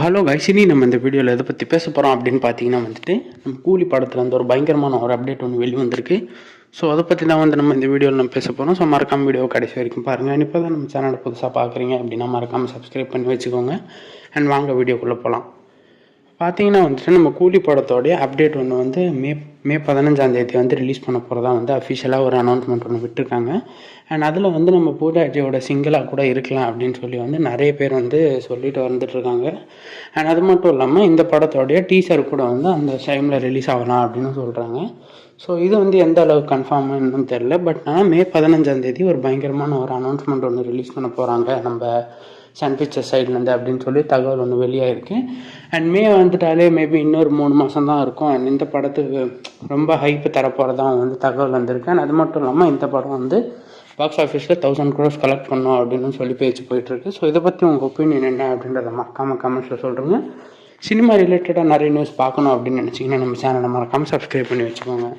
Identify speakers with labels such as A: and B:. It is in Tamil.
A: ஹலோ கைசினி நம்ம இந்த வீடியோவில் எதை பற்றி பேச போகிறோம் அப்படின்னு பார்த்தீங்கன்னா வந்துட்டு நம்ம கூலி படத்தில் வந்து ஒரு பயங்கரமான ஒரு அப்டேட் ஒன்று வெளி வந்திருக்கு ஸோ அதை பற்றி தான் வந்து நம்ம இந்த வீடியோவில் நம்ம பேச போகிறோம் ஸோ மறக்காம வீடியோ கடைசி வரைக்கும் பாருங்கள் இப்போ தான் நம்ம சேனலை புதுசாக பார்க்குறீங்க அப்படின்னா மறக்காமல் சப்ஸ்கிரைப் பண்ணி வச்சுக்கோங்க. அண்ட் வாங்க வீடியோக்குள்ளே போகலாம் பார்த்தீங்கன்னா வந்துட்டு நம்ம கூலி படத்தோடைய அப்டேட் ஒன்று வந்து மே மே பதினஞ்சாம் தேதி வந்து ரிலீஸ் பண்ண போகிறதா வந்து அஃபிஷியலாக ஒரு அனௌன்ஸ்மெண்ட் ஒன்று விட்டுருக்காங்க. அண்ட் அதில் வந்து நம்ம பூஜாஜியோட சிங்கிளாக கூட இருக்கலாம் அப்படின்னு சொல்லி வந்து நிறைய பேர் வந்து சொல்லிட்டு வந்துட்டுருக்காங்க அண்ட் அது மட்டும் இல்லாமல் இந்த படத்தோடைய டீசர் கூட வந்து அந்த டைமில் ரிலீஸ் ஆகலாம் அப்படின்னு சொல்கிறாங்க ஸோ இது வந்து எந்த அளவுக்கு கன்ஃபார்ம்னு தெரில பட் ஆனால் மே பதினஞ்சாம் தேதி ஒரு பயங்கரமான ஒரு அனௌன்ஸ்மெண்ட் ஒன்று ரிலீஸ் பண்ண போகிறாங்க நம்ம சன் பிக்சர்ஸ் சைட்லேருந்து அப்படின்னு சொல்லி தகவல் ஒன்று வெளியாகிருக்கு அண்ட் மே வந்துட்டாலே மேபி இன்னொரு மூணு மாதம் தான் இருக்கும். அண்ட் இந்த படத்துக்கு ரொம்ப ஹைப்பு தரப்போகிறதா வந்து தகவல் வந்திருக்கு. அண்ட் அது மட்டும் இல்லாமல் இந்த படம் வந்து பாக்ஸ் ஆஃபீஸில் தௌசண்ட் க்ரோஸ் கலெக்ட் பண்ணோம் அப்படின்னு சொல்லி பேச்சு போயிட்டுருக்கு. ஸோ இதை பற்றி உங்கள் ஒப்பீனியன் என்ன அப்படின்றத மறக்காமல் கமெண்ட்ஸில் சொல்கிறேங்க சினிமா ரிலேட்டடாக நிறைய நியூஸ் பார்க்கணும் அப்படின்னு நினச்சிங்கன்னா நம்ம சேனலை மறக்காமல் சப்ஸ்கிரைப் பண்ணி வச்சுக்கோங்க.